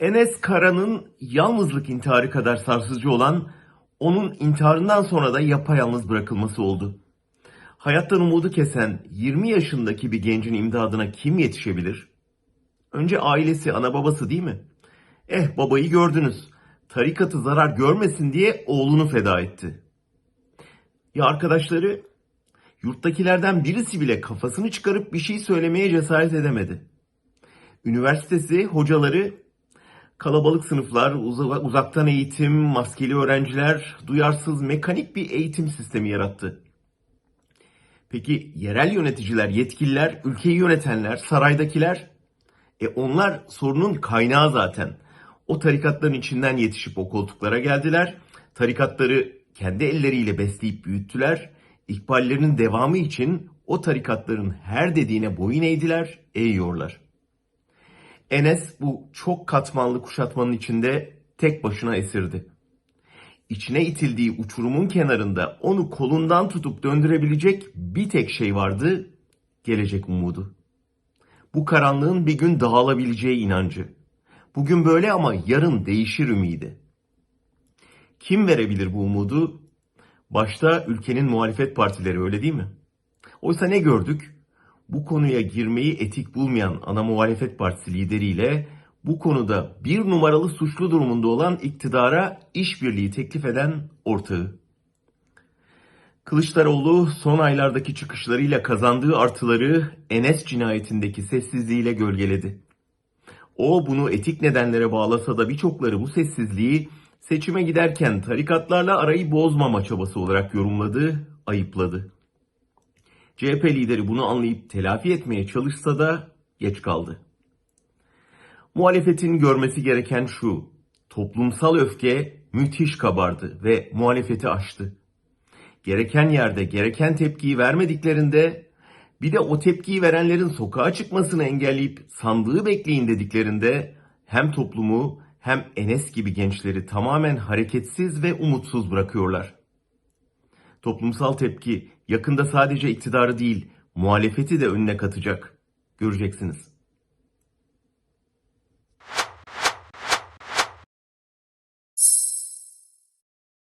Enes Kara'nın yalnızlık intiharı kadar sarsıcı olan onun intiharından sonra da yapayalnız bırakılması oldu. Hayattan umudu kesen 20 yaşındaki bir gencin imdadına kim yetişebilir? Önce ailesi, ana babası değil mi? Eh babayı gördünüz. Tarikatı zarar görmesin diye oğlunu feda etti. Ya arkadaşları? Yurttakilerden birisi bile kafasını çıkarıp bir şey söylemeye cesaret edemedi. Üniversitesi, hocaları, kalabalık sınıflar, uza- uzaktan eğitim, maskeli öğrenciler, duyarsız mekanik bir eğitim sistemi yarattı. Peki yerel yöneticiler, yetkililer, ülkeyi yönetenler, saraydakiler? E onlar sorunun kaynağı zaten. O tarikatların içinden yetişip o koltuklara geldiler. Tarikatları kendi elleriyle besleyip büyüttüler. İkballerinin devamı için o tarikatların her dediğine boyun eğdiler, eğiyorlar. Enes bu çok katmanlı kuşatmanın içinde tek başına esirdi. İçine itildiği uçurumun kenarında onu kolundan tutup döndürebilecek bir tek şey vardı, gelecek umudu. Bu karanlığın bir gün dağılabileceği inancı. Bugün böyle ama yarın değişir ümidi. Kim verebilir bu umudu? Başta ülkenin muhalefet partileri öyle değil mi? Oysa ne gördük? Bu konuya girmeyi etik bulmayan ana muhalefet partisi lideriyle bu konuda bir numaralı suçlu durumunda olan iktidara işbirliği teklif eden ortağı. Kılıçdaroğlu son aylardaki çıkışlarıyla kazandığı artıları Enes cinayetindeki sessizliğiyle gölgeledi. O bunu etik nedenlere bağlasa da birçokları bu sessizliği seçime giderken tarikatlarla arayı bozmama çabası olarak yorumladı, ayıpladı. CHP lideri bunu anlayıp telafi etmeye çalışsa da geç kaldı. Muhalefetin görmesi gereken şu, toplumsal öfke müthiş kabardı ve muhalefeti aştı. Gereken yerde gereken tepkiyi vermediklerinde bir de o tepkiyi verenlerin sokağa çıkmasını engelleyip sandığı bekleyin dediklerinde hem toplumu hem Enes gibi gençleri tamamen hareketsiz ve umutsuz bırakıyorlar. Toplumsal tepki yakında sadece iktidarı değil, muhalefeti de önüne katacak. Göreceksiniz.